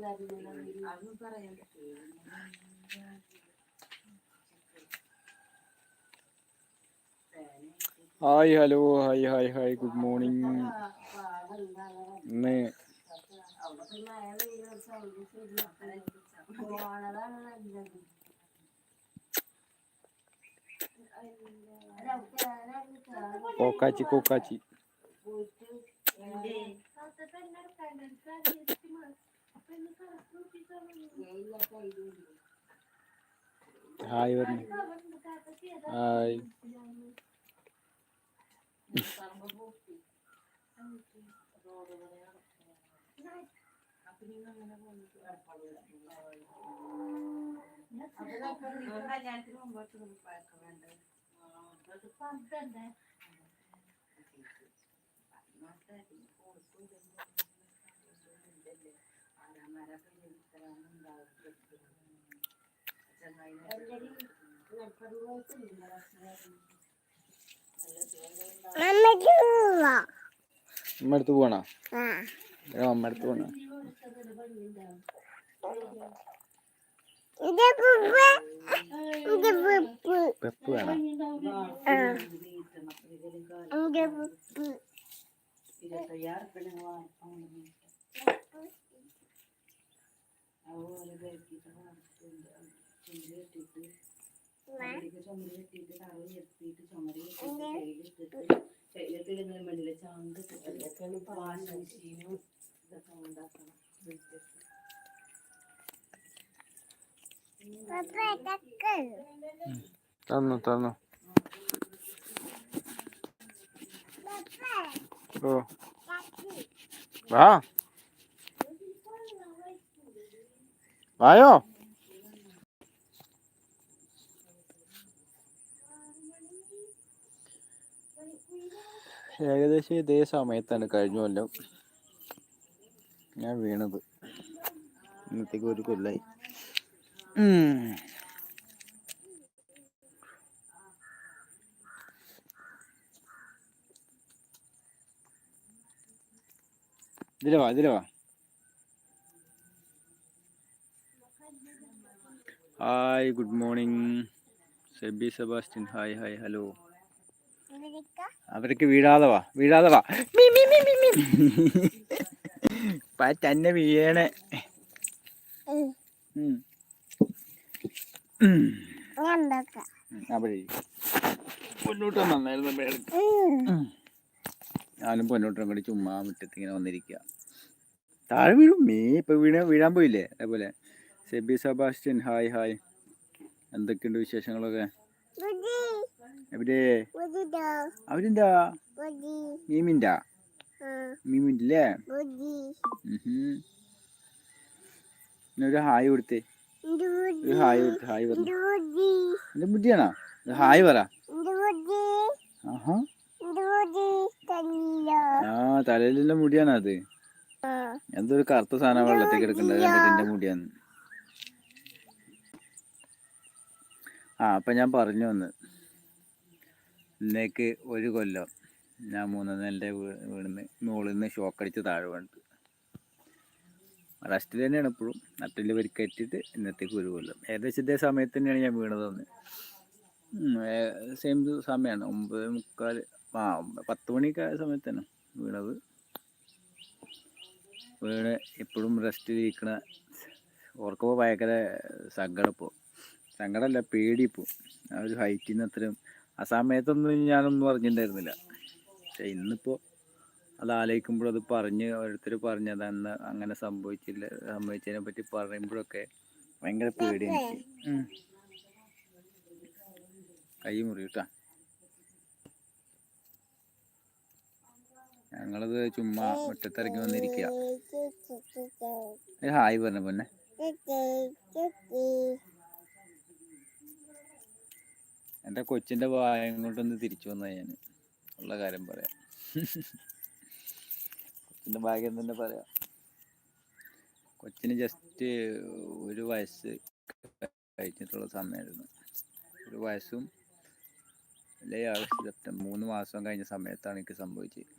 അതൊന്നും പറയാൻ പറ്റില്ല hi hello hi hi hi good morning ഇന്ന് അവിടെ പിന്നെ അയാൾ ഈ ഒരു സൈഡ് പോണതാണ് നല്ലത് അല്ല, അവർക്ക് ഞാനായിരുന്നു ചാടി കോക്കാച്ചി കോക്കാച്ചി ഹായ് ഹായ് പറഞ്ഞു ഹായ് പറമ്പ് പൂട്ടി. പോണോ? അമ്മടുത്ത് പോണോ അപ്പൊ നിങ്ങൾ അങ്ങനെ പോയിട്ട് കിടപ്പാടില്ല. അപ്പൊ ഇതൊക്കെ നിങ്ങൾ കല്യാണത്തിന് തറ പഴക്കം വേണ്ടത് അത് പന്തണ്ടേ അമ്മ അടുത്ത് പോണോ അമ്മ അടുത്ത് പോണോ പെപ്പ് വേണം തന്നു തന്നു. ഓ. വാ. വായോ ഏകദേശം ഇതേ സമയത്താണ് കഴിഞ്ഞ കൊല്ലം ഞാൻ വീണത്. ഇന്നത്തേക്ക് ഒരു കൊല്ലായി. ഇതിലവാ ഇതിലെ hi good morning Sebi Sebastian hi hi hello അവർക്ക് വീഴാതെ വാ വീഴാതെ വാ. തന്നെ വീഴണേ. പൊന്നൂട്ടൻ നന്നായിരുന്നു. ഞാനും പൊന്നോട്ടം കൂടി ചുമ്മാ മുറ്റത്ത് ഇങ്ങനെ വന്നിരിക്കുക താഴെ വീഴും. മീ ഇപ്പൊ വീണ വീഴാൻ പോയില്ലേ? അതേപോലെ. Sebi Sebastian hi hi. എന്തൊക്കെയുണ്ട് വിശേഷങ്ങളൊക്കെ? എവിടെ? അവരെന്താ മീമിന്റെ മീമിന്റെ അല്ലേ ഒരു ഹായ് കൊടുത്തേ. ഒരു ഹായ് കൊടുത്ത് ഹായ് പറഞ്ഞു. ബുദ്ധിയാണോ ഹായ് പറ. ആഹാ. ആ തലയിലുള്ള മുടിയാണോ അത് എന്തൊരു കറുത്ത സാധനം വെള്ളത്തേക്ക് എടുക്കണ്ടത് എന്റെ മുടിയാന്ന്. ആ അപ്പം ഞാൻ പറഞ്ഞു വന്ന് ഇന്നേക്ക് ഒരു കൊല്ലം ഞാൻ മൂന്ന് നിലന്റെ വീടുന്ന് മുകളിൽ നിന്ന് ഷോക്കടിച്ച് താഴെ വീണിട്ട്. റസ്റ്റിൽ തന്നെയാണ് ഇപ്പോഴും. നട്ടിൽ പരിക്കേറ്റിട്ട് ഇന്നത്തേക്ക് ഒരു കൊല്ലം. ഏകദേശം ഇതേ സമയത്ത് തന്നെയാണ് ഞാൻ വീണതെന്ന് സെയിം സമയമാണ് ഒമ്പത് മുക്കാൽ ആ പത്ത് മണിയൊക്കെ ആയ സമയത്ത് തന്നെ വീണത്. വീണ് എപ്പോഴും റെസ്റ്റിലിരിക്കണ ഓർക്കുമ്പോൾ ഭയങ്കര സങ്കടം ഇപ്പോൾ സങ്കടമല്ല പേടി ഇപ്പോൾ ആ ഒരു ഹൈറ്റിൽ നിന്ന് അത്രയും. ആ സമയത്തൊന്നും ഞാനൊന്നും പറഞ്ഞിട്ടുണ്ടായിരുന്നില്ല പക്ഷെ ഇന്നിപ്പോൾ അത് ആലോചിക്കുമ്പോൾ അത് പറഞ്ഞ് ഓരോരുത്തർ പറഞ്ഞത് അന്ന് അങ്ങനെ സംഭവിച്ചില്ല സംഭവിച്ചതിനെ പറ്റി പറയുമ്പോഴൊക്കെ ഭയങ്കര പേടിയാണ് എനിക്ക്. കൈ മുറി കേട്ടാ ഞങ്ങളത് ചുമ്മാ മുറ്റത്തിറങ്ങി വന്നിരിക്കുക ഹായ് പറഞ്ഞ പൊന്നെ. എന്റെ കൊച്ചിന്റെ വായം കൊണ്ടൊന്ന് തിരിച്ചു വന്ന ഞാൻ ഉള്ള കാര്യം പറയാം. കൊച്ചിന്റെ ഭാഗ്യം തന്നെ പറയാം. കൊച്ചിന് ജസ്റ്റ് ഒരു വയസ്സ് കഴിഞ്ഞിട്ടുള്ള സമയമായിരുന്നു. ഒരു വയസ്സും അല്ലെ ആഗസ്റ്റ് സെപ്റ്റംബർ മൂന്ന് മാസം കഴിഞ്ഞ സമയത്താണ് എനിക്ക് സംഭവിച്ചത്.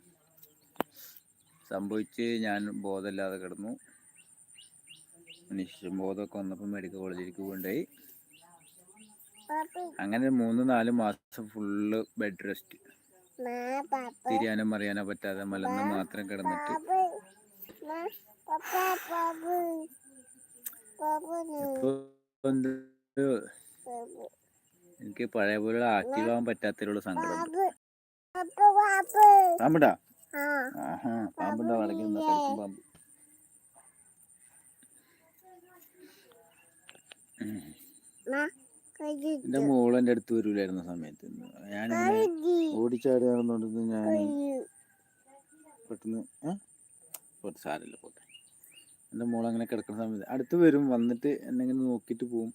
സംഭവിച്ച് ഞാൻ ബോധമില്ലാതെ കിടന്നു. നിശ്ചയം ബോധമൊക്കെ വന്നപ്പോൾ മെഡിക്കൽ കോളേജിലേക്ക് പാപ്പി അങ്ങനെ മൂന്ന് നാല് മാസം ഫുള്ള് ബെഡ് റെസ്റ്റ് തിരിയാനോ മറിയാനോ പറ്റാതെ മലന്ന് മാത്രം കിടന്നിട്ട്. എനിക്ക് പഴയ പോലെ ആക്റ്റീവ് ആവാൻ പറ്റാത്തതിലുള്ള സങ്കടം പാമ്പിടാ? ആഹാ പാമ്പ്. കൈജി എന്റെ മോൾ എന്റെ അടുത്ത് വരൂലായിരുന്ന സമയത്ത്. ഞാൻ ഓടിച്ചാടി നടന്നോണ്ടിരുന്ന് ഞാൻ പെട്ടെന്ന് പോട്ടെ സാരമില്ല പോട്ടെ. എന്റെ മോൾ അങ്ങനെ കിടക്കുന്ന സമയത്ത് അടുത്ത് വരും വന്നിട്ട് എന്നെ ഇങ്ങനെ നോക്കിയിട്ട് പോവും.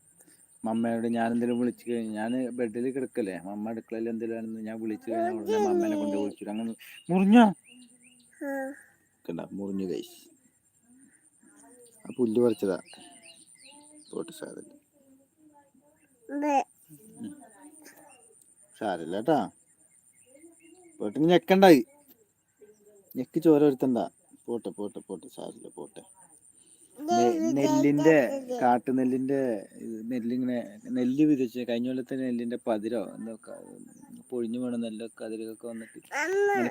മമ്മയോട് ഞാൻ എന്തെങ്കിലും വിളിച്ചു കഴിഞ്ഞു ഞാൻ ബെഡിൽ കിടക്കല്ലേ മമ്മ അടുക്കളയിൽ എന്തെങ്കിലും ഞാൻ വിളിച്ചു കഴിഞ്ഞാൽ ഉടനെ മമ്മേനെ കൊണ്ട് വിളിച്ചു അങ്ങനെ മുറിഞ്ഞോ? കണ്ട മുറിഞ്ഞു കൈ ആ പുല്ല് പറിച്ചതാ. പോട്ടെ സാരമില്ല. ബെ സാരമില്ല കേട്ടാ പോട്ടെ ഞെക്കണ്ടായി. ഞെക്ക് ചോര വരുത്തണ്ട. പോട്ടെ പോട്ടെ പോട്ടെ. സാരില്ല പോട്ടെ. നെല്ലിന്റെ കാട്ടുനെല്ലിന്റെ നെല്ലിങ്ങനെ നെല്ല് വിതച്ച് കഴിഞ്ഞ കൊല്ലത്തെ നെല്ലിന്റെ പതിരോ എന്തൊക്കെ പൊഴിഞ്ഞു വീണ നെല്ലൊക്കെ അതിലൊക്കെ വന്നിട്ട്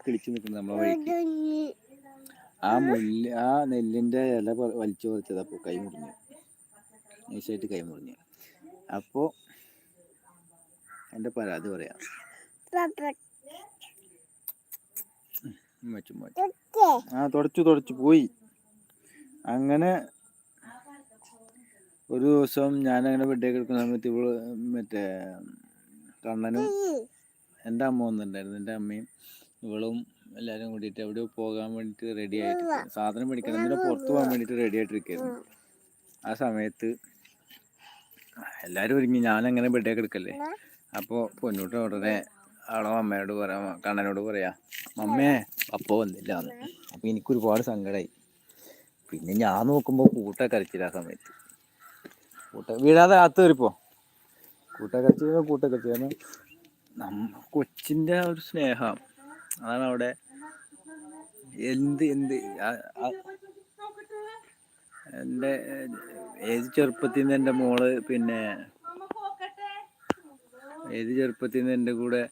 കിളിച്ചു നിൽക്കുന്നത് നമ്മളെ ആ മുല്ല് ആ നെല്ലിന്റെ ഇല വലിച്ചു പറിച്ചത് അപ്പോൾ കൈ മുറിഞ്ഞു. നൈസായിട്ട് കൈ മുറിഞ്ഞു. അപ്പോൾ എന്റെ പരാതി പറയാം. ആ തുടച്ചു തുടച്ചു പോയി. അങ്ങനെ ഒരു ദിവസം അങ്ങനെ ബെഡേക്ക് എടുക്കുന്ന സമയത്ത് ഇവൾ മറ്റേ കണ്ണനും എന്റെ അമ്മ വന്നിട്ടുണ്ടായിരുന്നു. എന്റെ അമ്മയും ഇവളും എല്ലാവരും കൂടിയിട്ട് എവിടെയോ പോകാൻ വേണ്ടിയിട്ട് റെഡി ആയിട്ട് സാധനം മേടിക്കണം പുറത്ത് പോകാൻ വേണ്ടിയിട്ട് റെഡി ആയിട്ടിരിക്കുന്നു ആ സമയത്ത് എല്ലാവരും ഒരുങ്ങി. ഞാനങ്ങനെ ബെഡേക്ക് എടുക്കല്ലേ. അപ്പോൾ പൊന്നൂട്ട് ഉടനെ അവളെ അമ്മയോട് പറയാം കണ്ണനോട് പറയാ മമ്മേ അപ്പ വന്നില്ല എന്ന് അപ്പോൾ എനിക്ക് ഒരുപാട് സങ്കടമായി പിന്നെ ഞാൻ നോക്കുമ്പോൾ കൂട്ട കരച്ചില്ല ആ സമയത്ത്. കൂട്ട വീഴാതെ അകത്ത് കയറിപ്പോ. കൂട്ട കരച്ചില്ല കൂട്ട കരച്ചില്ല കാരണം നമ്മ കൊച്ചിന്റെ ഒരു സ്നേഹം. അതാണ് അവിടെ. എന്ത് എന്ത് എന്റെ ഏത് ചെറുപ്പത്തിൽ നിന്ന് എന്റെ മോൾ പിന്നെ ഏത് ചെറുപ്പത്തിൽ നിന്ന് എന്റെ കൂടെ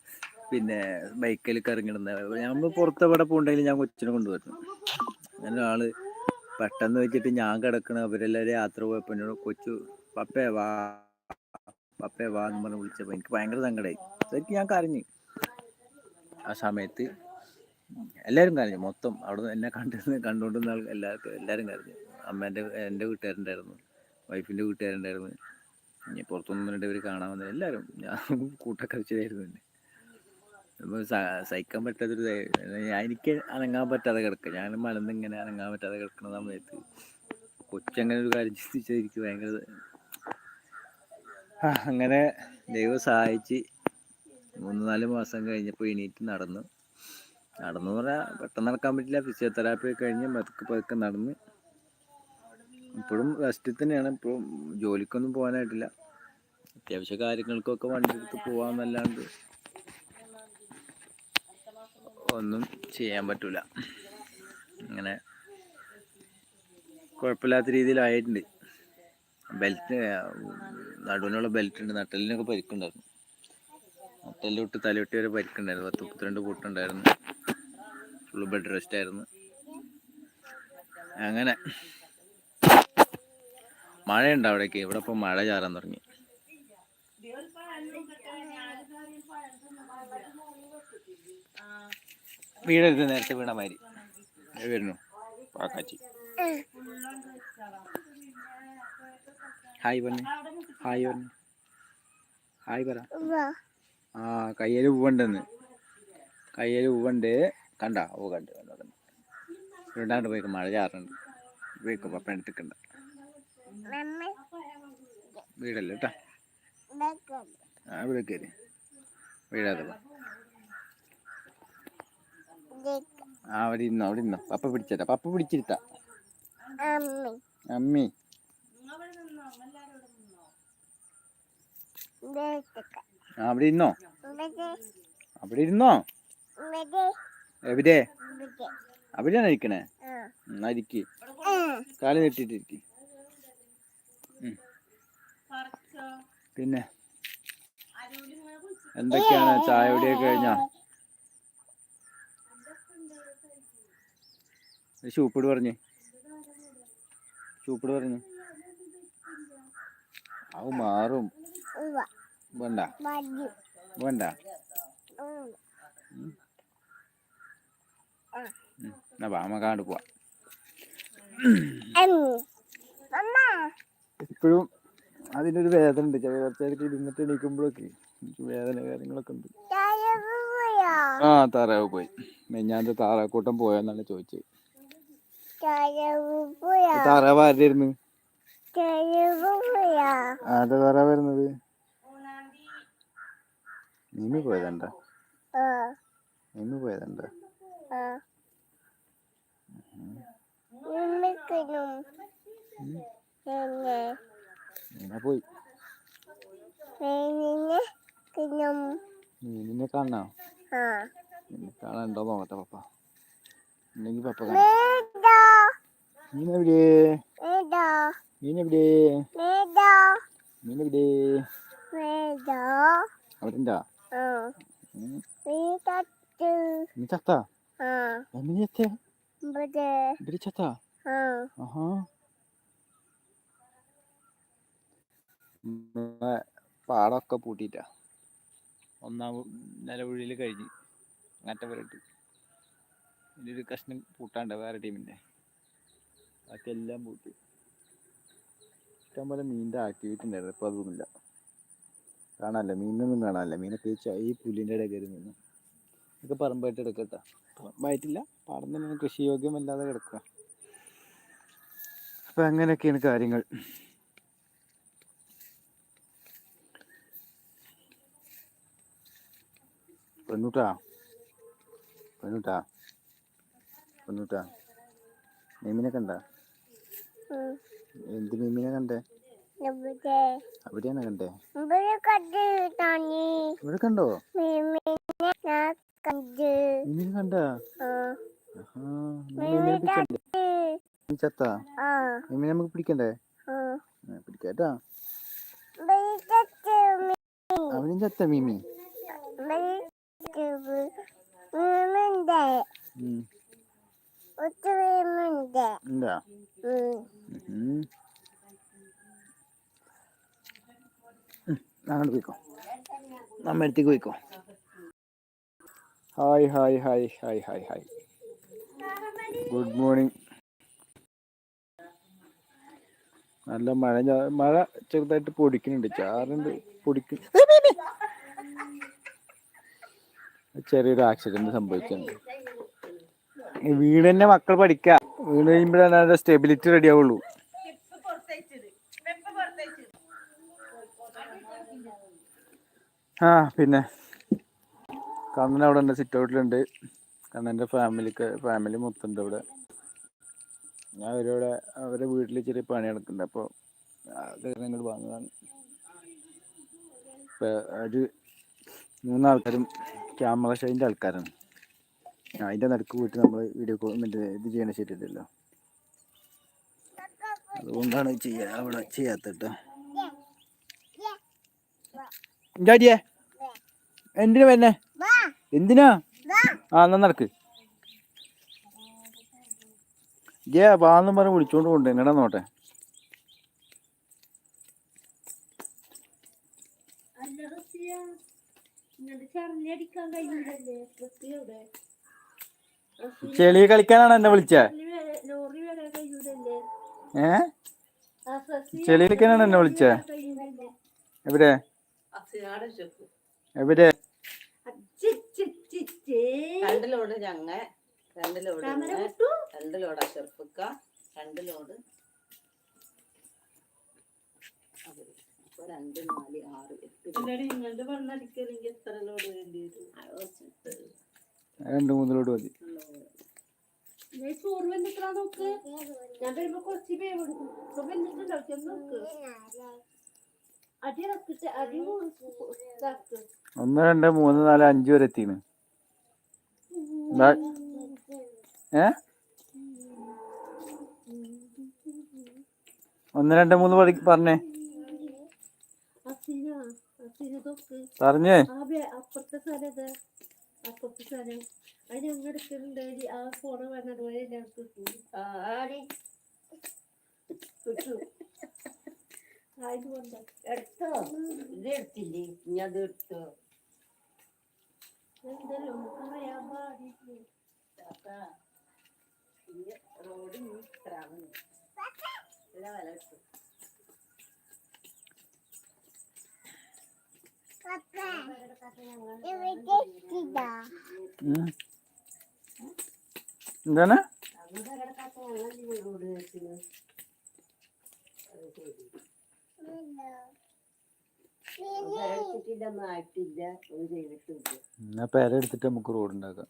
പിന്നെ ബൈക്കിൽ കറങ്ങിടുന്ന നമ്മൾ പുറത്തെവിടെ പോകണ്ടെങ്കിലും ഞാൻ കൊച്ചിനെ കൊണ്ടുവരുന്നു. അങ്ങനെ ആൾ പെട്ടെന്ന് വെച്ചിട്ട് ഞാൻ കിടക്കണ അവരെല്ലാവരും യാത്ര പോയപ്പോൾ എന്നോട് കൊച്ചു പപ്പേ വാ പപ്പേ വാ എന്ന് പറഞ്ഞ് വിളിച്ചപ്പോൾ എനിക്ക് ഭയങ്കര സങ്കടമായി അതൊക്കെ ഞാൻ കരഞ്ഞു. ആ സമയത്ത് എല്ലാരും കരഞ്ഞു. മൊത്തം അവിടെ എന്നെ കണ്ടിരുന്ന കണ്ടുകൊണ്ടിരുന്ന എല്ലാവർക്കും എല്ലാവരും കരഞ്ഞു. അമ്മേന്റെ എന്റെ വീട്ടുകാരുണ്ടായിരുന്നു. വൈഫിന്റെ വീട്ടുകാരുണ്ടായിരുന്നു. ഇനി പുറത്തൊന്നും ഇവർ കാണാൻ വന്നത് എല്ലാവരും ഞാൻ കൂട്ടക്കരച്ചിലായിരുന്നു എന്നെ. അപ്പോൾ സഹിക്കാൻ പറ്റാത്തൊരു എനിക്ക് അനങ്ങാൻ പറ്റാതെ കിടക്കുക ഞാൻ മലന്ന് ഇങ്ങനെ അനങ്ങാൻ പറ്റാതെ കിടക്കുന്ന സമയത്ത് കൊച്ചങ്ങനെ ഒരു കാര്യം ചിന്തിച്ചാൽ എനിക്ക് ഭയങ്കര അങ്ങനെ ദൈവം സഹായിച്ച് മൂന്ന് നാല് മാസം കഴിഞ്ഞപ്പോൾ എണീറ്റ് നടന്നു. നടന്നു പറഞ്ഞാൽ പെട്ടെന്ന് നടക്കാൻ പറ്റില്ല. ഫിസിയോതെറാപ്പി കഴിഞ്ഞ് പതുക്കെ പതുക്കെ നടന്ന് ഇപ്പോഴും റെസ്റ്റിൽ തന്നെയാണ്. ഇപ്പോഴും ജോലിക്കൊന്നും പോകാനായിട്ടില്ല. അത്യാവശ്യ കാര്യങ്ങൾക്കൊക്കെ വണ്ടി എടുത്ത് പോവാന്നല്ലാണ്ട് ഒന്നും ചെയ്യാൻ പറ്റൂല. അങ്ങനെ കുഴപ്പമില്ലാത്ത രീതിയിലായിട്ടുണ്ട്. ബെൽറ്റ് നടുവിനുള്ള ബെൽറ്റ് ഉണ്ട്. നട്ടലിനൊക്കെ പരിക്കുണ്ടായിരുന്നു. നട്ടലിൽ തൊട്ട് തലയൊട്ടി വരെ പരിക്കുണ്ടായിരുന്നു. പത്ത് മുപ്പത്തിരണ്ട് കൂട്ടുണ്ടായിരുന്നു ഫുള്ള് ബെഡ് റെസ്റ്റ് ആയിരുന്നു. അങ്ങനെ മഴയുണ്ട് അവിടേക്ക്. ഇവിടെ ഇപ്പൊ മഴ ചാറാൻ തുടങ്ങി. വീടരുത് നേരത്തെ വീണ മാതിരി. വരുന്നു. പാക്കാച്ചി ഹായ് പറഞ്ഞു ഹായ് പറഞ്ഞു ഹായ് പറ. ആ കയ്യിൽ പൂവുണ്ടെന്ന്. കയ്യിൽ പൂവുണ്ട്. കണ്ട? ഓ കണ്ട് കണ്ടു കണ്ടു. രണ്ടാണ്ട് പോയിക്ക് മഴ ചാറുണ്ട്. പോയിക്കോ പപ്പ എടുത്തിക്കണ്ട വീടല്ലേ കേട്ടാ ആ ഇവിടെ കയറി വീഴാതെ ആ അവിടെ ഇന്നോ അവിടെ ഇന്നോ പപ്പ പിടിച്ചേട്ടാ പപ്പ പിടിച്ചിരുത്താ. അമ്മ. അവിടെ ഇരുന്നോ? ബേക്കൽ അവിടെ ഇരുന്നോ? എവിടെ? അവിടെയാണ് ഇരിക്കണേ? എന്നാ ഇരിക്ക്. കാൽ നെട്ടിട്ട് ഇരിക്ക്. പിന്നെ എന്തൊക്കെയാണ് ചായ കുടിയൊക്കെ കഴിഞ്ഞാ? ഒരു ചൂപ്പിട് പറഞ്ഞേ. ചൂപ്പിട് പറഞ്ഞു. അത് മാറും. വേണ്ട. വേണ്ട. എന്നാ വാമക്കാണ്ട് പോവാ. ഇപ്പോഴും അതിനൊരു വേദന ഉണ്ട് ചില കുറച്ചായിട്ട് ഇരുന്നിട്ട് എണീക്കുമ്പോഴൊക്കെ വേദന കാര്യങ്ങളൊക്കെ ഉണ്ട്. ആ താറാവ് പോയി മെഞ്ഞാന്റെ താറാക്കൂട്ടം പോയെന്നാണ് ചോദിച്ചത്. താറാവ് ആരുടെ പോയോ ആരുടെ താറാവ് വരുന്നത്? നിമ്മി പോയതണ്ട? ആ. നിമ്മി പോയതണ്ട? ആ. നിമിക്കണം എന്നെ നീന പോയി എന്നെ കിണം നീ നിന്നെ കാണണോ? കാണാനുണ്ടോ നോക്കട്ടെ പപ്പ? ഉണ്ടെങ്കിൽ പപ്പ മേഡോ നീനെവിടെ മേഡോ അവിടെ ഉണ്ടാ നീ ചത്ത എന്നെ ചത്തേ? ഇവിടെ. ചത്ത? ആഹാ. നമ്മളെ പാടമൊക്കെ പൂട്ടിയിട്ടാ. ഒന്നാം നിലവിളിയിൽ കഴിഞ്ഞ്. അങ്ങനത്തെ വരട്ട് ഒരു കഷ്ണം പൂട്ടാണ്ട് വേറെ ടീമിന്റെ ബാക്കി എല്ലാം പൂട്ടി. ഇഷ്ടംപോലെ മീനിന്റെ ആക്ടിവിറ്റി ഉണ്ടായിരുന്നു ഇപ്പോൾ അതൊന്നുമില്ല. കാണാനല്ല? മീനൊന്നും കാണാനല്ല? മീനെ ഈ ഈ പുല്ലിന്റെ ഇടയിൽ കയറി നിന്നു. ഇതൊക്കെ പറമ്പായിട്ട് എടുക്കട്ടെ. പറമ്പായിട്ടില്ല. പാടം തന്നെ കൃഷി യോഗ്യമല്ലാതെ കിടക്കുക അപ്പം അങ്ങനെയൊക്കെയാണ് കാര്യങ്ങൾ. പെണ്ണൂട്ടാ പെണ്ണൂട്ടാ പെണ്ണൂട്ടാ മീമിനെ കണ്ട. എന്ത് മീമിനെ കണ്ടേ? അവിടെയാണ് കണ്ടേ? ഇവിടെ കണ്ടു മീമിനെ കണ്ടു? ചത്ത? മീമിനെ നമുക്ക് പിടിക്കണ്ടേ? പിടിക്കാട്ടാ. അവനും ചത്ത മീമി അങ്ങോട്ട് പോയിക്കോ നമ്മ അടുത്തേക്ക് പോയിക്കോ hi hi hi hi hi hi good morning നല്ല മഴ. മഴ ചെറുതായിട്ട് പൊടിക്കുന്നുണ്ട്. ചാറുണ്ട് പൊടിക്കും ചെറിയൊരു ആക്സിഡന്റ് സംഭവിച്ചിട്ടുണ്ട് വീട് തന്നെ മക്കൾ പഠിക്കുക വീട് കഴിയുമ്പോഴാണ് സ്റ്റെബിലിറ്റി റെഡി ആവുള്ളൂ. ആ പിന്നെ. കണ്ണൻ അവിടെ ഉണ്ട് സിറ്റ് ഔട്ടിലുണ്ട് കണ്ണന്റെ ഫാമിലിക്ക് ഫാമിലി മൊത്തമുണ്ട് ഇവിടെ അവരവിടെ അവരുടെ വീട്ടിൽ ചെറിയ പണി നടക്കുന്നുണ്ട്. അപ്പോൾ ഇങ്ങോട്ട് ഇപ്പം ഒരു മൂന്നാൾക്കാരും ക്യാമറ ഷൈന്റെ ആൾക്കാരാണ്. അതിന്റെ നടുക്ക് പോയിട്ട് നമ്മൾ വീഡിയോ കോൾ മറ്റേ ഇത് ചെയ്യണ ശരിയല്ലല്ലോ അതുകൊണ്ടാണ് ചെയ്യാ അവിടെ ചെയ്യാത്തട്ടോ ഡാഡിയേ എന്തിനു വരുന്നേ? എന്തിനാ? ആ എന്നാ നടക്ക്. ജേ വാന്നും പറഞ്ഞ് വിളിച്ചോണ്ട് കൊണ്ട് എങ്ങനെ നോട്ടെ അല്ല റസിയ ഇങ്ങോട്ട് ചെറിഞ്ഞടിക്കാൻ കഴിയില്ലല്ലേ റസിയുടെ ചെളി കളിക്കാനാണ് എന്നെ വിളിച്ചേ? ലോറി വരെ കഴിയൂലല്ലേ ഏ? ചെളി കളിക്കാനാണ് എന്നെ വിളിച്ചേ? എവിടെ? എവിടെ? രണ്ട് ലോഡ് ഞങ്ങ രണ്ട് ലോഡ് രണ്ട് ലോഡ് അഷർഫിക്ക രണ്ട് ലോഡ്. രണ്ട് നാല് ആറ് എട്ട് എത്ര ലോഡ് വേണ്ടി വരും രണ്ട് മൂന്നിലോട്ട് മതി. ഞാൻ ചോറ് വെന്നിട്ടാ നോക്ക്. ഞാൻ വരുമ്പോ കുറച്ച് ഒന്ന് രണ്ട് മൂന്ന് നാല് അഞ്ച് വരെ എത്തിയാണ് ഏ? ഒന്ന് രണ്ട് മൂന്ന് പഠി പറഞ്ഞേ. ബേ- അപ്പുറത്തെ സ്ഥലം അപ്പുറത്തെ സ്ഥലം. അത് ഞങ്ങൾ എടുക്കുന്നുണ്ട് ആ ഫോണ വേണ്ടത് പോലെ ഞങ്ങൾക്ക് കിട്ടും. ആടി. കിട്ടു. ആയത് കൊണ്ട്. എടുത്തോ. ഇത് എടുത്തില്ലേ? ഇനി അത് എടുത്തോ. എന്തല്ലോ പറയാൻ പാടില്ല? റോഡ് ഇനി ഇത്രാവുന്നു ഇതാ വില കിട്ടും പപ്പ ഇവിടെ ഇതാ ഉം. എന്താണ് അങ്ങനെ കിടക്കാത്ത ഞങ്ങൾ റോഡ് വെച്ചിന് അത് ശരി എടുത്തിട്ടില്ലൊന്നും ആയിട്ടില്ല ഒന്നും ചെയ്തിട്ടില്ല. എന്നാ പേര എടുത്തിട്ട് നമുക്ക് റോഡ് ഉണ്ടാക്കാം.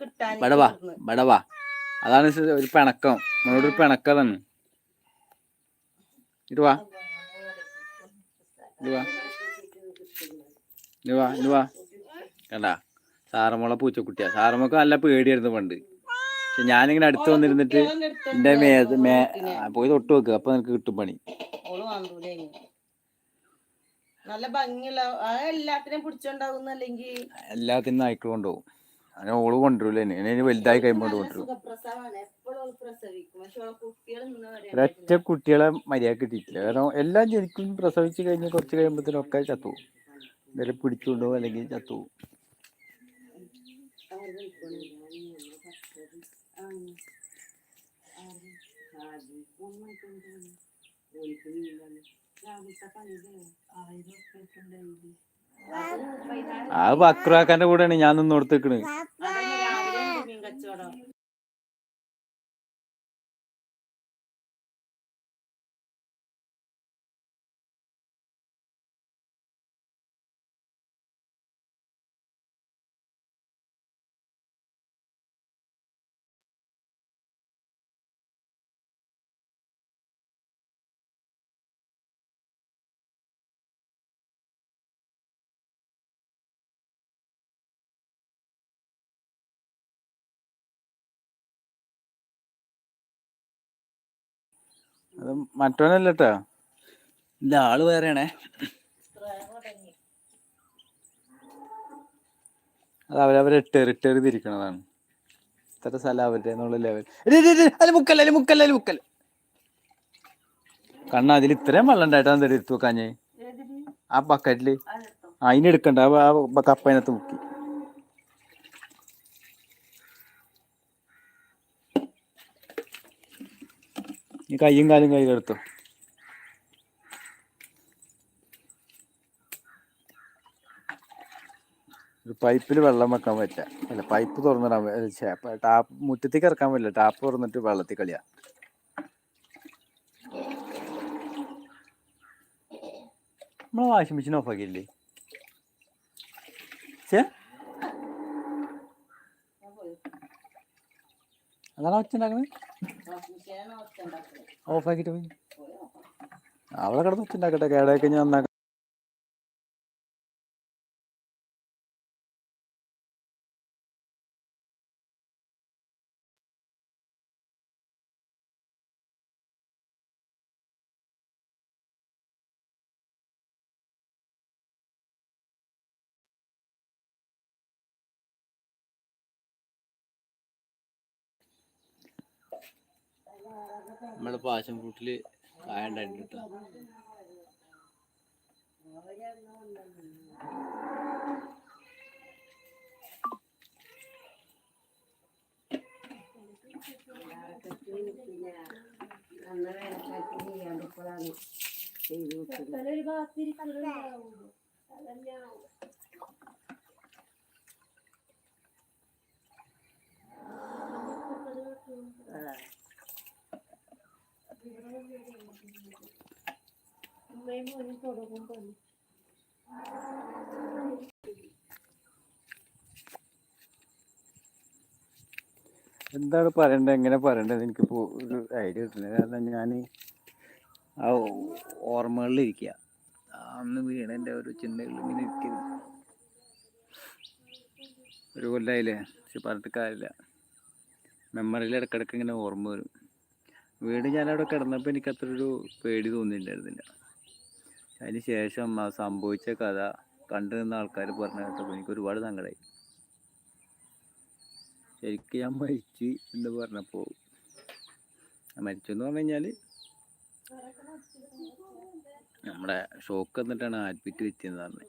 കിട്ടാൻ ഇവിടെ വാ ഇവിടെ വാ അതാണ് ഒരു പിണക്കം. നമ്മളോടൊരു പിണക്കതാണ്. ഇത് വാ. ഇടുവാ വാ. ഇത് വാ ഇത് വാ. കണ്ട സാറമ്മളെ പൂച്ചക്കുട്ടിയാ. സാറമ്മക്ക് നല്ല പേടിയായിരുന്നു പണ്ട്. പക്ഷെ ഞാനിങ്ങനെ അടുത്ത് വന്നിരുന്നിട്ട് എന്റെ മേ മേ പോയി തൊട്ട് വെക്കുക അപ്പൊ നിനക്ക് കിട്ടും പണി. നല്ല ഭംഗിയുള്ള എല്ലാത്തിനും നായ്ക്കൾ കൊണ്ടുപോകും. അങ്ങനെ ഓൾ കൊണ്ടുവരില്ല ഇനി വലുതായി കഴിയുമ്പോൾ കൊണ്ടുവരും. ഒരൊറ്റ കുട്ടികളെ മര്യാദ കിട്ടിയിട്ടില്ല. കാരണം എല്ലാം ജനിക്കും പ്രസവിച്ച് കഴിഞ്ഞ് കുറച്ച് കഴിയുമ്പോഴത്തേനൊക്കെ ചത്തു. എന്തെങ്കിലും പിടിച്ചുകൊണ്ടുപോകും അല്ലെങ്കിൽ ചത്തു പോകും. ആ ബക്രാക്കാന്റെ കൂടെയാണ് ഞാൻ നിന്ന് കൊടുത്തേക്കണ്. അത് മറ്റവനല്ലട്ടാ ഇല്ല ആൾ വേറെയാണേ അത് അവരവരെ ഇട്ടേറി ഇട്ടേറി തിരിക്കണതാണ് ഇത്ര സ്ഥലം അവരുടെ എന്നുള്ള ലെവൽ അല്ല മുക്കല്ല അല്ല മുക്കല്ല അല്ല കണ്ണ അതിൽ ഇത്രയും വെള്ളം ഉണ്ടായിട്ടാ എന്താ എടുത്തു വെക്കാഞ്ഞേ ആ ബക്കറ്റിൽ അതിനെടുക്കണ്ട ആ കപ്പ അതിനകത്ത് മുക്കി ഈ കയ്യും കാലും കയ്യിലെടുത്തോ. ഒരു പൈപ്പിൽ വെള്ളം വെക്കാൻ പറ്റില്ല അല്ല പൈപ്പ് തുറന്നിടാൻ ടാപ്പ് മുറ്റത്തേക്ക് ഇറക്കാൻ പറ്റില്ല. ടാപ്പ് തുറന്നിട്ട് വെള്ളത്തിൽ കളിയാ. നമ്മളെ വാഷിംഗ് മെഷീൻ ഓഫ് ആക്കിയില്ലേ? ചേ അതാണ് ഒച്ച ഉണ്ടാക്കണേ ഓഫ് ആക്കിട്ട് പോയി. അവളെ കിടന്ന് ഒച്ച ഉണ്ടാക്കട്ടെ കേടായി കഴിഞ്ഞാൽ നമ്മുടെ പാഷൻ ഫ്രൂട്ടിൽ കായ ഉണ്ടായിട്ടുണ്ട് ഒരു ഭാഗത്തിരിക്കുന്നുണ്ടാവുള്ളൂ എന്താണ് പറയണ്ടത് എങ്ങനെ പറയണ്ടത് എനിക്കിപ്പോൾ ഒരു ഐഡിയ കിട്ടുന്നില്ല. കാരണം ഞാൻ ആ ഓർമ്മകളിലിരിക്കുക അന്ന് വീണന്റെ ഒരു ചിന്തകളിൽ ഇങ്ങനെ ഇരിക്കുന്നു ഒരു കൊല്ലായില്ലേ? പക്ഷെ പറഞ്ഞിട്ട് കാര്യമില്ല. മെമ്മറിയിൽ ഇടയ്ക്കിടയ്ക്ക് ഇങ്ങനെ ഓർമ്മ വരും. വീട് ഞാനവിടെ കിടന്നപ്പോൾ എനിക്ക് അത്ര ഒരു പേടി തോന്നിയിട്ടുണ്ടായിരുന്നില്ല. അതിന് ശേഷം സംഭവിച്ച കഥ കണ്ടു നിന്ന ആൾക്കാർ പറഞ്ഞു കേട്ടപ്പോൾ എനിക്ക് ഒരുപാട് സങ്കടമായി ശരിക്കും ഞാൻ മരിച്ചു എന്ന് പറഞ്ഞപ്പോൾ മരിച്ചു എന്ന് പറഞ്ഞു കഴിഞ്ഞാൽ നമ്മുടെ ഷോക്ക് എന്നിട്ടാണ് അഡ്മിറ്റ് വെച്ചതെന്ന് പറഞ്ഞത്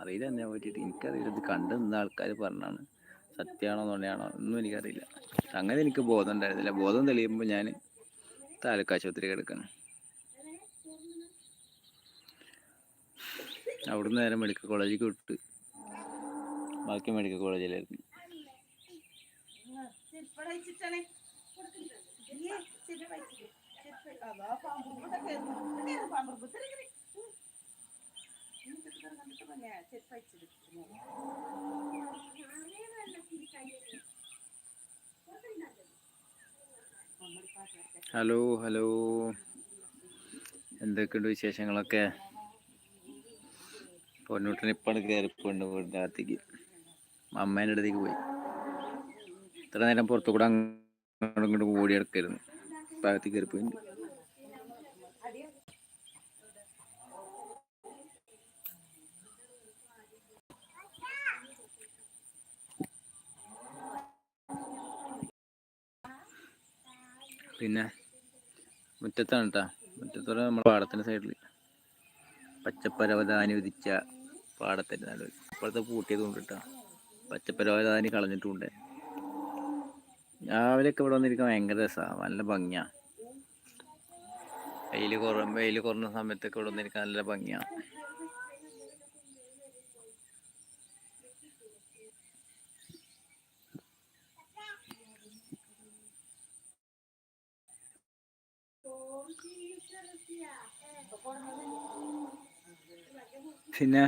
അറിയില്ല എന്നെ പറ്റിയിട്ട്. എനിക്കറിയില്ല. ഇത് കണ്ടു നിന്ന ആൾക്കാർ പറഞ്ഞാണ് സത്യമാണോ നുണയാണോ ഒന്നും എനിക്കറിയില്ല. അങ്ങനെ എനിക്ക് ബോധം ഉണ്ടായിരുന്നില്ല. ബോധം തെളിയുമ്പോൾ ഞാൻ താലൂക്ക് ആശുപത്രി കിടക്കണം. അവിടുന്ന് നേരെ മെഡിക്കൽ കോളേജിൽ വിട്ട്. ബാക്കി മെഡിക്കൽ കോളേജിലായിരുന്നു ചെരുപ്പടച്ചിട്ടാണ് ഹലോ ഹലോ. എന്തൊക്കെയുണ്ട് വിശേഷങ്ങളൊക്കെ? പൊന്നൂട്ടിന് ഇപ്പാണ് കയറിപ്പോണ്ട് വീടിന്റെ അകത്തേക്ക് അമ്മേന്റെ അടുത്തേക്ക് പോയി. ഇത്ര നേരം പുറത്തു കൂടെ അങ്ങോട്ടും ഇങ്ങോട്ടും ഓടി അകത്തേക്ക് കയറിപ്പോയിട്ടുണ്ട് പിന്നെ മുറ്റത്താണ് കേട്ടോ മുറ്റത്തോടെ നമ്മുടെ പാടത്തിന്റെ സൈഡിൽ പച്ചപ്പരവതാനി ഉദിച്ച പാടത്തിന്റെ നടുവിൽ. ഇപ്പോഴത്തെ പൂട്ടിയത് കൊണ്ട് കേട്ടോ പച്ചപ്പരവതാനി കളഞ്ഞിട്ടുണ്ട്. രാവിലെയൊക്കെ ഇവിടെ വന്നിരിക്കാൻ ഭയങ്കര രസമാണ് നല്ല ഭംഗിയാണ് വെയിൽ കുറ വെയിൽ കുറഞ്ഞ സമയത്തൊക്കെ ഇവിടെ വന്നിരിക്കാൻ നല്ല ഭംഗിയാണ് പിന്നെ?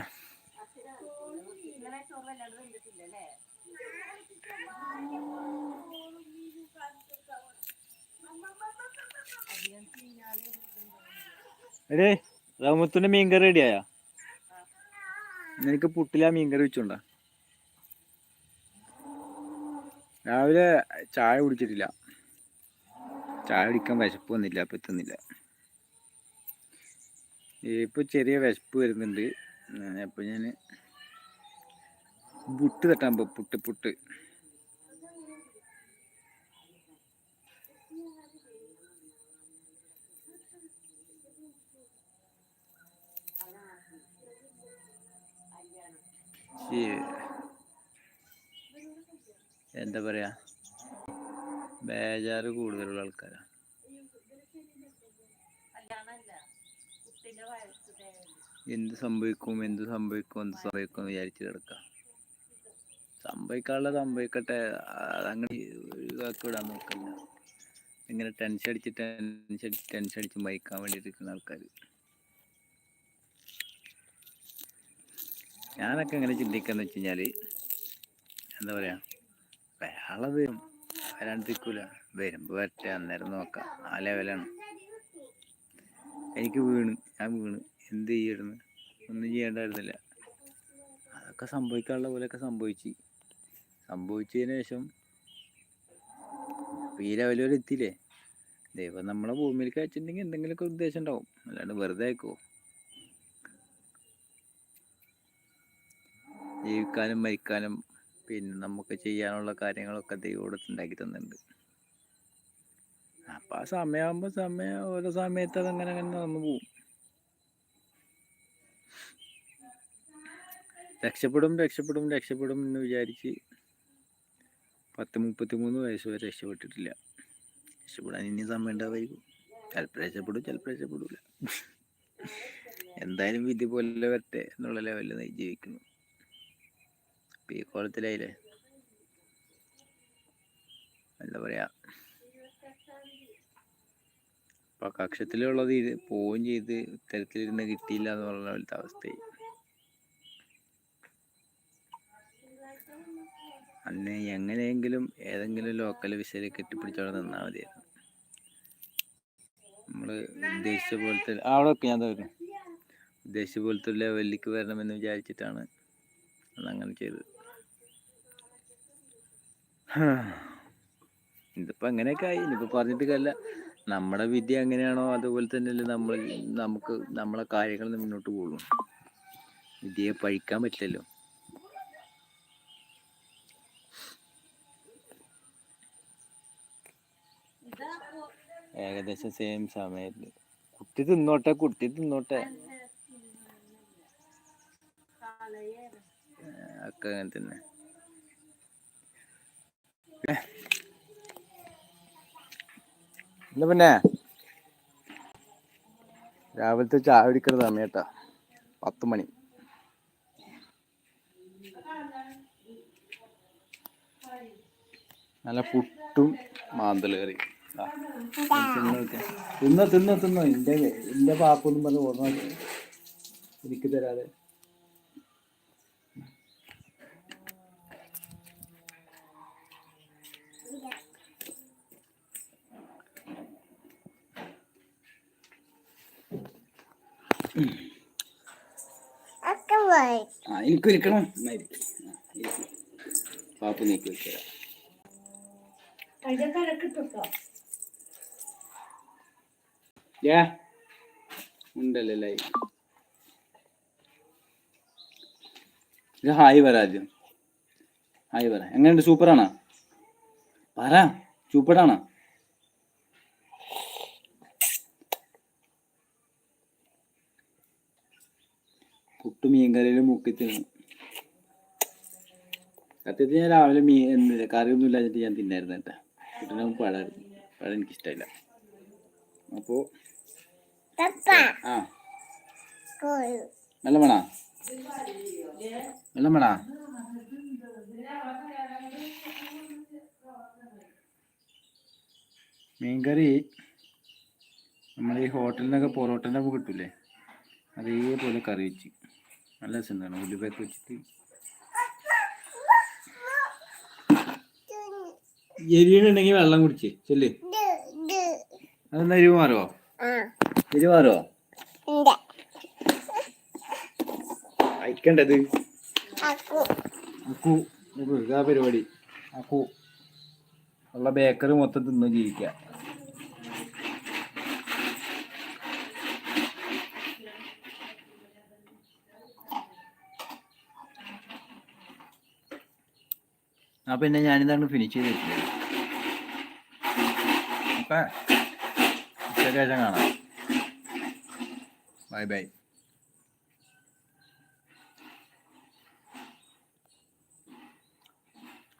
അതെ റമുത്തിന്റെ മീൻകറി റെഡിയായ നിനക്ക് പുട്ടില മീൻകറി വെച്ചോണ്ടാ. രാവിലെ ചായ കുടിച്ചിട്ടില്ല. ചായ കുടിക്കാൻ വിശപ്പ് വന്നില്ല അപ്പൊ എത്തുന്നില്ല ഇപ്പൊ ചെറിയ വിശപ്പ് വരുന്നുണ്ട്. അപ്പോൾ ഞാൻ പുട്ട് തട്ടാൻ പോ പുട്ട് പുട്ട്. എന്താ പറയാ? ബേജാറ് കൂടുതലുള്ള ആൾക്കാരാ. എന്ത് സംഭവിക്കും എന്ത് സംഭവിക്കും എന്ത് സംഭവിക്കും വിചാരിച്ച് കിടക്കാം. സംഭവിക്കാനുള്ള സംഭവിക്കട്ടെ അതങ്ങനെ ഒഴിവാക്കി വിടാൻ നോക്കില്ല ഇങ്ങനെ ടെൻഷൻ അടിച്ച് ടെൻഷൻ അടിച്ച് ടെൻഷൻ അടിച്ച് മയക്കാൻ വേണ്ടിയിട്ട് നിൽക്കുന്ന ആൾക്കാർ ഞാനൊക്കെ എങ്ങനെ ചിന്തിക്കാന്ന് വെച്ച് കഴിഞ്ഞാൽ എന്താ പറയാ വേള വരും. വരാണ്ടിരിക്കൂല. വരുമ്പോൾ വരട്ടെ അന്നേരം നോക്കാം. ആ ലെവലാണ് എനിക്ക് വീണ് ഞാൻ വീണ്. എന്ത് ചെയ്യണം ഒന്നും ചെയ്യേണ്ടായിരുന്നില്ല. അതൊക്കെ സംഭവിക്കാനുള്ള പോലെയൊക്കെ സംഭവിച്ചു. സംഭവിച്ചതിന് ശേഷം ഈ ലെവൽ എത്തിയില്ലേ? ദൈവം നമ്മളെ ഭൂമിയിലേക്ക് അയച്ചിട്ടുണ്ടെങ്കിൽ എന്തെങ്കിലുമൊക്കെ ഉദ്ദേശം ഉണ്ടാവും. അല്ലാണ്ട് വെറുതെ അയക്കുമോ ജീവിക്കാനും മരിക്കാനും പിന്നെ നമുക്ക് ചെയ്യാനുള്ള കാര്യങ്ങളൊക്കെ ദൈവം ഉണ്ടാക്കി തന്നിട്ടുണ്ട്. അപ്പൊ ആ സമയമാകുമ്പോൾ സമയം ഓരോ സമയത്ത് അതങ്ങനെ അങ്ങനെ നടന്നു പോകും. രക്ഷപ്പെടും രക്ഷപ്പെടും രക്ഷപ്പെടും എന്ന് വിചാരിച്ച് പത്ത് മുപ്പത്തി മൂന്ന് വയസ്സ് വരെ രക്ഷപ്പെട്ടിട്ടില്ല. രക്ഷപ്പെടാൻ ഇനി സമയം ഉണ്ടാവായിരിക്കും ചിലപ്പോൾ രക്ഷപ്പെടും ചിലപ്പോൾ രക്ഷപ്പെടില്ല എന്തായാലും വിധി പോലെ വരട്ടെ എന്നുള്ള ലെവലിൽ ജീവിക്കുന്നു. ഇപ്പം ഈ കോലത്തിലായില്ലേ? എന്താ പറയാ. ഇപ്പൊ കക്ഷത്തിലുള്ളത് ഇത് പോവുകയും ചെയ്ത് ഇത്തരത്തിലിരുന്ന് കിട്ടിയില്ല എന്ന് പറഞ്ഞ പോലത്തെ അവസ്ഥയായി. അന്ന് എങ്ങനെയെങ്കിലും ഏതെങ്കിലും ലോക്കൽ വിസയിൽ കെട്ടിപ്പിടിച്ചോടെ നിന്നാൽ മതിയായിരുന്നു. നമ്മൾ ഉദ്ദേശിച്ച പോലത്തെ അവിടെ വെക്ക് ഞാൻ തരുന്നു ഉദ്ദേശിച്ച പോലത്തെ ലെവലിലേക്ക് വരണമെന്ന് വിചാരിച്ചിട്ടാണ് അതങ്ങനെ ചെയ്തത്. ഇതിപ്പോ അങ്ങനെയൊക്കെ ആയി. ഇനിയിപ്പോ പറഞ്ഞിട്ട് കാര്യമില്ല. നമ്മുടെ വിദ്യ എങ്ങനെയാണോ അതുപോലെ തന്നെയല്ലേ നമ്മൾ നമുക്ക് നമ്മളെ കാര്യങ്ങൾ മുന്നോട്ട് പോകുള്ളൂ. വിദ്യയെ പഴിക്കാൻ പറ്റില്ലല്ലോ. ഏകദേശം സെയിം സമയത്ത് കുട്ടി തിന്നോട്ടെ കുട്ടി തിന്നോട്ടെ. ഒക്കെ അങ്ങനെ തന്നെ. എന്താ പിന്നെ? രാവിലത്തെ ചായ കുടിക്കുന്ന സമയട്ടാ പത്ത് മണി. നല്ല പുട്ടും മാന്തൽ കറി. തിന്ന്. തിന്നോ തിന്നോ. എന്റെ എന്റെ പാപ്പൊന്നും പറഞ്ഞ് ഓർമ്മ എനിക്ക് തരാതെ. ആ എനിക്ക് ഇരിക്കണം പാപ്പ് നീക്കി ഏ ഉണ്ടല്ലേ ലൈ. ഹായ് പറ ആദ്യം. ഹായ് പറ. എങ്ങനെയുണ്ട്? സൂപ്പറാണോ? പറ. സൂപ്പറാണോ? പുട്ട് മീൻകറിയിൽ മുക്കി തിന്നു സത്യത്തിൽ ഞാൻ രാവിലെ മീൻ എന്തില്ല കറിയൊന്നും ഇല്ലാഞ്ഞിട്ട് ഞാൻ തിന്നായിരുന്നു കേട്ടോ. പുട്ടിന് പഴമായിരുന്നു പഴം എനിക്കിഷ്ടമില്ല. അപ്പോൾ പപ്പ. ആ. നല്ല മണാ? വേണോ മണാ? മീൻകറി നമ്മൾ ഈ ഹോട്ടലിൽ നിന്നൊക്കെ പൊറോട്ടന്റെ കിട്ടൂലേ? അതേപോലെ കറി വെച്ച്. നല്ല രസമുണ്ടാണ് ഉലുവയൊക്കെ വെച്ചിട്ട്. എരിയുണ്ടെങ്കിൽ വെള്ളം കുടിച്ച്. ചെല്ല്. അതെന്നാ എരിവ് മാറുവോ ആ. എരിവ് മാറുവോ അയക്കണ്ടത്? അക്കു. പരിപാടി. അക്കു. ഉള്ള ബേക്കറി മൊത്തം തിന്ന് ജീവിക്കുക. ആ പിന്നെ ഞാനിതാണ് ഫിനിഷ് ചെയ്തിട്ടില്ല അപ്പൊ ഉച്ചയ്ക്ക് ശേഷം കാണാം. Bye bye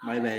bye bye